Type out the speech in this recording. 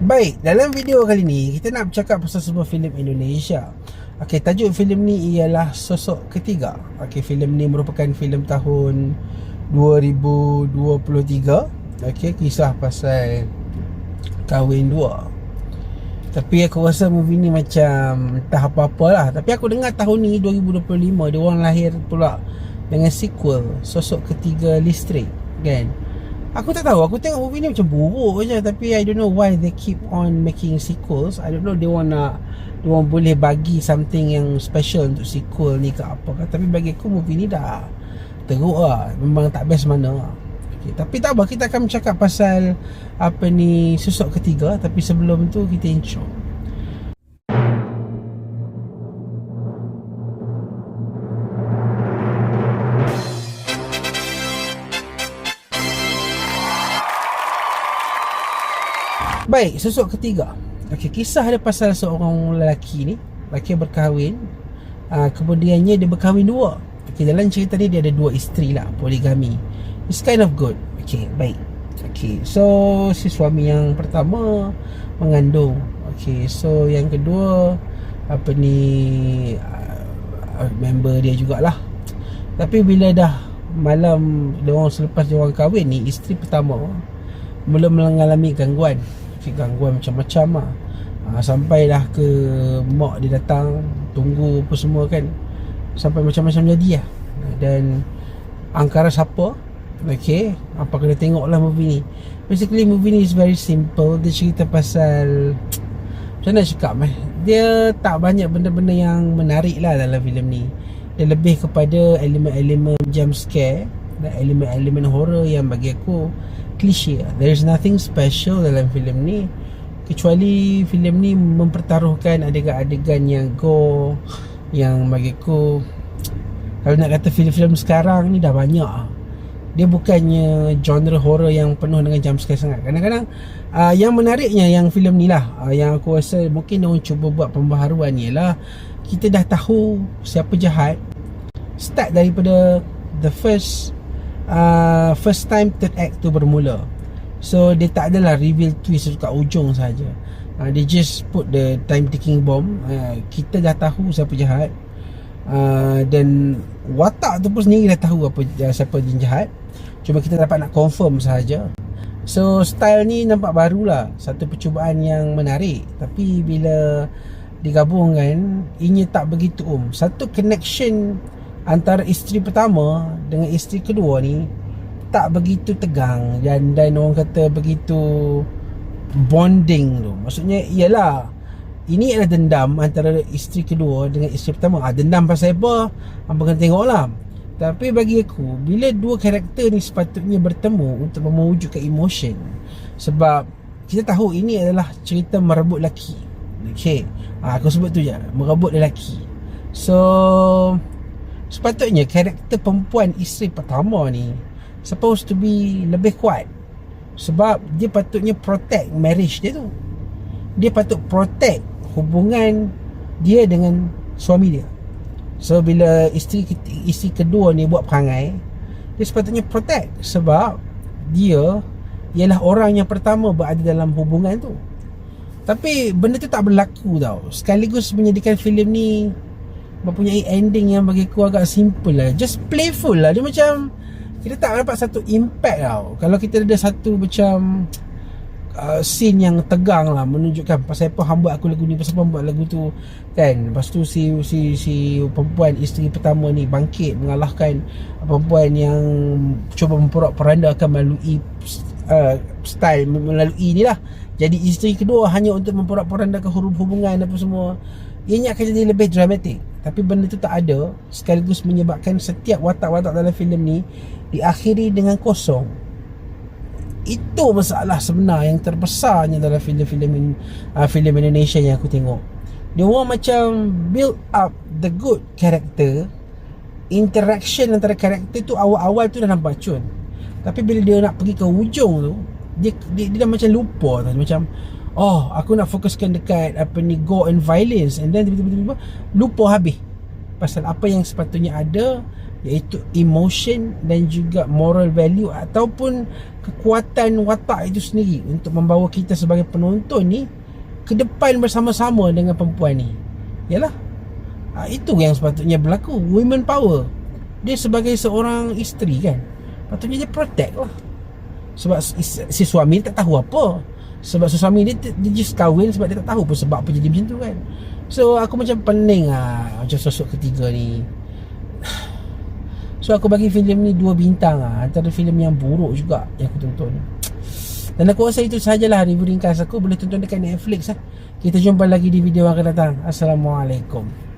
Baik, dalam video kali ni kita nak bercakap pasal sebuah filem Indonesia. Okey, tajuk filem ni ialah Sosok Ketiga. Okey, filem ni merupakan filem tahun 2023. Okey, kisah pasal kahwin dua. Tapi aku rasa movie ni macam entah apa-apa lah. Tapi aku dengar tahun ni 2025 dia orang lahir pula dengan sequel Sosok Ketiga Listrik kan. Aku tak tahu Aku tengok movie ni macam buruk je. Tapi I don't know why They keep on making sequels. I don't know orang nak Dia orang boleh bagi Something yang special Untuk sequel ni ke apa kan Tapi bagi aku movie ni dah Teruk lah. Memang tak best mana. Lah okay, Tapi tak apa Kita akan bercakap pasal Apa ni Susuk ketiga. Tapi sebelum tu Kita intro Baik, sosok ketiga. Okey, kisah dia pasal seorang lelaki ni, lelaki berkahwin. Uh, kemudiannya dia berkahwin dua. Okey, dalam cerita ni dia ada dua isteri lah, poligami. It's kind of good. Okey, baik. Okey, so si suami yang pertama mengandung. Okey, so yang kedua apa ni uh, member dia jugalah. Tapi bila dah malam dia orang selepas dia orang kahwin ni, isteri pertama mula mengalami gangguan gangguan macam-macam lah. Ha, Sampailah ke Mak dia datang Tunggu apa semua kan. Sampai macam-macam jadi lah. Dan Angkara siapa? Okay Apa kena tengok lah movie ni. Basically movie ni is very simple. Dia cerita pasal Macam mana cakap eh? Dia tak banyak benda-benda yang menarik lah dalam filem ni. Dia lebih kepada elemen-elemen jump scare Dan elemen-elemen horror yang bagi aku klise. There's nothing special dalam filem ni Kecuali filem ni mempertaruhkan adegan-adegan yang go Yang bagi aku Kalau nak kata filem-filem sekarang ni dah banyak. Dia bukannya genre horror yang penuh dengan jump scare sangat. Kadang-kadang uh, Yang menariknya yang filem ni lah uh, Yang aku rasa mungkin orang cuba buat pembaharuan ni lah Kita dah tahu siapa jahat. Start daripada the first uh, first time third act tu bermula. So dia tak adalah reveal twist dekat ujung saja uh, they just put the time ticking bomb. Uh, kita dah tahu siapa jahat. Uh, dan watak tu pun sendiri dah tahu apa uh, siapa yang jahat. Cuma kita dapat nak confirm saja so style ni nampak barulah. Satu percubaan yang menarik. Tapi bila digabungkan inya tak begitu um. Satu connection antara isteri pertama dengan isteri kedua ni tak begitu tegang dan dan orang kata begitu bonding tu. Maksudnya ialah ini adalah dendam antara isteri kedua dengan isteri pertama. Ah dendam pasal apa? Apa kena tengoklah. Tapi bagi aku bila dua karakter ni sepatutnya bertemu untuk mewujudkan emotion sebab kita tahu ini adalah cerita merebut lelaki. Okay. Ah, aku sebut tu je. Merebut lelaki. So Sepatutnya karakter perempuan isteri pertama ni Supposed to be lebih kuat. Sebab dia patutnya protect marriage dia tu. Dia patut protect hubungan dia dengan suami dia. So bila isteri isteri kedua ni buat perangai Dia sepatutnya protect Sebab dia ialah orang yang pertama berada dalam hubungan tu. Tapi benda tu tak berlaku tau. Sekaligus menjadikan filem ni mempunyai ending yang bagi aku agak simple lah. Just playful lah. Dia macam Kita tak dapat satu impact tau. Kalau kita ada satu macam uh, Scene yang tegang lah Menunjukkan pasal apa hamba aku lagu ni Pasal apa buat lagu tu. Kan? Lepas tu si, si, si perempuan isteri pertama ni Bangkit mengalahkan Perempuan yang Cuba memperak peranda akan melalui uh, Style melalui ni lah. Jadi isteri kedua hanya untuk memperak peranda ke hubungan apa semua Ianya akan jadi lebih dramatik. Tapi benda tu tak ada Sekaligus menyebabkan setiap watak-watak dalam filem ni Diakhiri dengan kosong. Itu masalah sebenar yang terbesarnya dalam filem-filem uh, filem Indonesia yang aku tengok. Dia orang macam build up the good character Interaction antara karakter tu awal-awal tu dah nampak cun. Tapi bila dia nak pergi ke hujung tu Dia, dia, dia dah macam lupa tu. Macam Oh aku nak fokuskan dekat Apa ni Gore and violence. And then tiba-tiba Lupa habis Pasal apa yang sepatutnya ada iaitu emotion dan juga moral value ataupun kekuatan watak itu sendiri untuk membawa kita sebagai penonton ni ke depan bersama-sama dengan perempuan ni. Yalah. Ha, itu yang sepatutnya berlaku. Women power. Dia sebagai seorang isteri kan. Patutnya dia protect lah. Sebab si suami tak tahu apa sebab si suami dia, dia just kahwin sebab dia tak tahu pun sebab apa jadi macam tu kan. So aku macam pening lah. Macam sosok ketiga ni. So aku bagi filem ni dua bintang lah. Antara filem yang buruk juga Yang aku tonton. Dan aku rasa itu sajalah Review ringkas aku. Boleh tonton dekat Netflix lah Kita jumpa lagi di video akan datang. Assalamualaikum